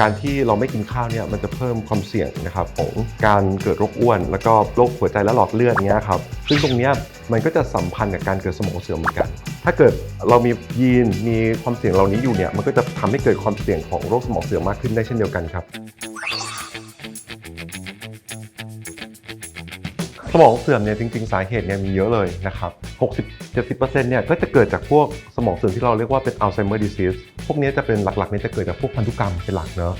การที่เราไม่กินข้าวเนี่ยมันจะเพิ่มความเสี่ยงนะครับของการเกิดโรคอ้วน แล้วก็โรคหัวใจและหลอดเลือดเงี้ยครับซึ่งตรงเนี้ยมันก็จะสัมพันธ์กับการเกิดสมองเสื่อมเหมือนกัน ถ้าเกิดเรามียีนมีความเสี่ยงเหล่านี้อยู่เนี่ยมันก็จะทำให้เกิดความเสี่ยงของโรคสมองเสื่อมมากขึ้นได้เช่นเดียวกันครับ สมองเสื่อมเนี่ยจริงๆ สาเหตุเนี่ยมีเยอะเลยนะครับ 60-70%เนี่ยก็จะเกิดจากพวกสมองเสื่อมที่เราเรียกว่าเป็น Alzheimer disease พวกนี้จะเป็นหลักๆเนี่ยจะเกิดจากพวกพันธุกรรมเป็นหลักเนอะ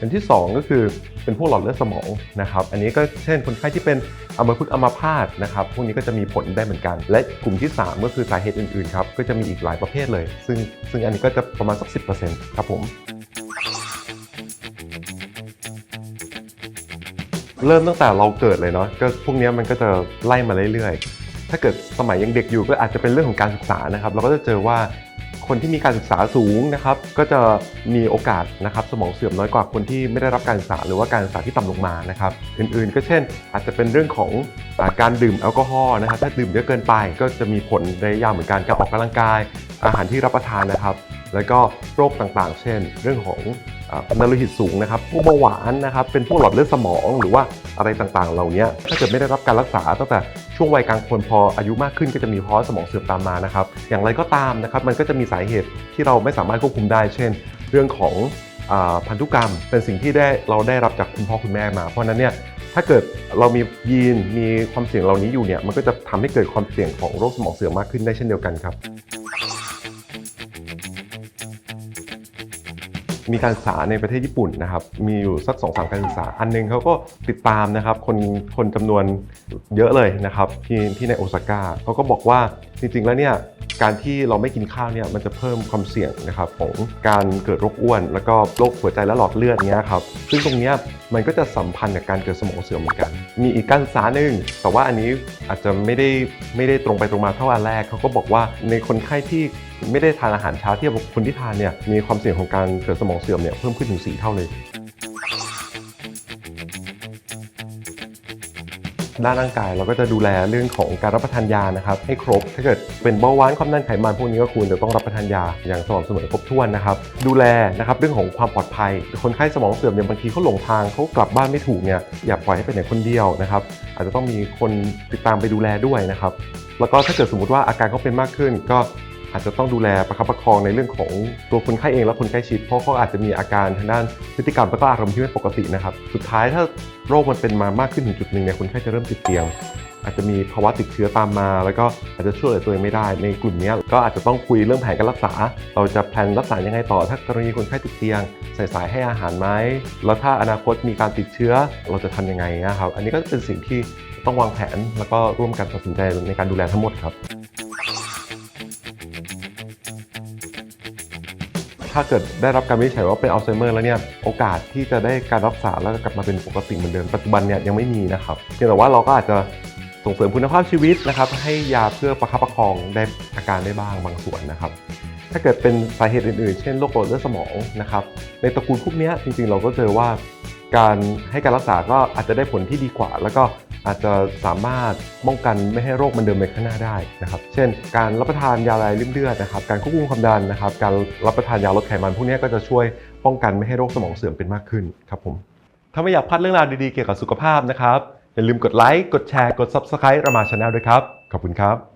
อันที่ 2 ก็คือเป็นพวกหลอดเลือดสมองนะครับ อันนี้ก็เช่นคนไข้ที่เป็นอัมพฤกษ์อัมพาตนะครับ พวกนี้ก็จะมีผลได้เหมือนกัน และกลุ่มที่ 3 ก็คือสาเหตุอื่นๆครับ ก็จะมีอีกหลายประเภทเลย ซึ่งซึ่งอันนี้ก็จะประมาณสัก 10%ครับผม เริ่มตั้งแต่เราเกิดเลยเนาะก็พวกนี้มันก็จะไล่มาเรื่อยๆ ถ้าเกิดสมัยยังเด็กอยู่ก็อาจจะเป็นเรื่องของการศึกษานะครับ เราก็จะเจอว่าคนที่มีการศึกษาสูงนะครับก็จะมีโอกาสนะครับสมองเสื่อมน้อยกว่าคนที่ไม่ได้รับการศึกษาหรือว่าการศึกษาที่ต่ำลงมานะครับอื่นๆ ก็เช่น อาจจะเป็นเรื่องของอาการดื่มแอลกอฮอล์นะครับถ้าดื่มเยอะเกินไปก็จะมีผลระยะยาวเหมือนกันการออกกำลังกาย อาหารที่รับประทานนะครับ แล้วก็โรคต่างๆ เช่น เรื่องของ ความดันโลหิตสูงนะครับพวกเบาหวานนะครับเป็นพวกหลอดเลือดสมองหรือว่าอะไรต่างๆ เหล่านี้ถ้าเกิดไม่ได้รับการรักษาตั้งแต่ช่วงวัยกลางคนพออายุมากขึ้นก็จะมีภาวะสมองเสื่อมตามมานะครับ อย่างไรก็ตามนะครับมันก็จะมีสาเหตุที่เราไม่สามารถควบคุมได้ เช่น เรื่องของอพันธุกรรมเป็นสิ่งที่ได้เราได้รับจากคุณพ่อคุณแม่มา เพราะฉะนั้นเนี่ยถ้าเกิดเรามียีนมีความเสี่ยงเหล่านี้อยู่เนี่ยมันก็จะทำให้เกิดความเสี่ยงของโรคสมองเสื่อมมากขึ้นได้เช่นเดียวกันครับ มีการศึกษาในประเทศญี่ปุ่นนะครับ มีอยู่สักสองสามการศึกษา อันหนึงเขาก็ติดตามนะครับคนคนจำนวนเยอะเลยนะครับที่ที่ในโอซาก้าเขาก็บอกว่าจริงๆแล้วเนี่ย การที่เราไม่กินข้าวเนี่ยมันจะเพิ่มความเสี่ยงนะครับของการเกิดโรคอ้วน แล้วก็โรคหัวใจและหลอดเลือดเงี้ยครับซึ่งตรงเนี้ยมันก็จะสัมพันธ์กับการเกิดสมองเสื่อมเหมือนกัน มีอีกการศึกษาหนึ่งแต่ว่าอันนี้อาจจะไม่ได้ไม่ได้ตรงไปตรงมาเท่าอันแรกเขาก็บอกว่าในคนไข้ที่ไม่ได้ทานอาหารเช้าเทียบกับคนที่ทานเนี่ยมีความเสี่ยงของการเกิดสมองเสื่อมเนี่ยเพิ่มขึ้นถึง4เท่าเลย ด้านร่างกายเราก็จะดูแลเรื่องของการรับประทานยานะครับให้ครบ ถ้าเกิดเป็นเบาหวานความดันไขมันพวกนี้ก็ควรจะต้องรับประทานยาอย่างสม่ำเสมอครบถ้วนนะครับ ดูแลนะครับเรื่องของความปลอดภัย คนไข้สมองเสื่อมเนี่ยบางทีเขาหลงทางเขากลับบ้านไม่ถูกเนี่ยอย่าปล่อยให้ไปไหนคนเดียวนะครับ อาจจะต้องมีคนติดตามไปดูแลด้วยนะครับแล้วก็ถ้าเกิดสมมติว่าอาการเขาเป็นมากขึ้นก็ อาจจะต้องดูแลประคับประคองในเรื่องของตัวคนไข้เองและคนใกล้ชิด เพราะเขาอาจจะมีอาการทางด้านพฤติกรรมและก็อารมณ์ที่ไม่ปกตินะครับ สุดท้ายถ้าโรคมันเป็นมามากขึ้นถึงจุดหนึ่งเนี่ยคนไข้จะเริ่มติดเตียง อาจจะมีภาวะติดเชื้อตามมา แล้วก็อาจจะช่วยเหลือตัวเองไม่ได้ ในกลุ่มนี้ก็อาจจะต้องคุยเรื่องแผนการรักษา เราจะแพลนรักษายังไงต่อ ถ้ากรณีคนไข้ติดเตียง ใส่สายให้อาหารไหมแล้วถ้าอนาคตมีการติดเชื้อเราจะทำยังไงนะครับ อันนี้ก็เป็นสิ่งที่ต้องวางแผนแล้วก็ร่วมกันตัดสินใจในการดูแลทั้งหมดครับ ถ้าเกิดได้รับการวินิจฉัยว่าเป็นอัลไซเมอร์แล้วเนี่ยโอกาสที่จะได้การรักษาแล้วก็กลับมาเป็นปกติเหมือนเดิมปัจจุบันเนี่ยยังไม่มีนะครับเพียงแต่ว่าเราก็อาจจะส่งเสริมคุณภาพชีวิตนะครับ ให้ยาเพื่อประคับประคองได้อาการได้บ้างบางส่วนนะครับ ถ้าเกิดเป็นสาเหตุอื่นๆ เช่นโรคหลอดเลือดสมองนะครับ ในตระกูลพวกนี้จริงๆ เราก็เจอว่าการให้การรักษาก็อาจจะได้ผลที่ดีกว่า แล้วก็ อาจจะสามารถป้องกันไม่ให้โรคมันเดินไปข้างหน้าได้นะครับ เช่น การรับประทานยาละลายริ่มเลือดนะครับ การควบคุมความดันนะครับ การรับประทานยาลดไขมันพวกนี้ก็จะช่วยป้องกันไม่ให้โรคสมองเสื่อมเป็นมากขึ้นครับผม ถ้าไม่อยากพลาดเรื่องราวดีๆเกี่ยวกับสุขภาพนะครับ อย่าลืมกดไลค์ กดแชร์ กด Subscribe รามาชาแนลด้วยครับ ขอบคุณครับ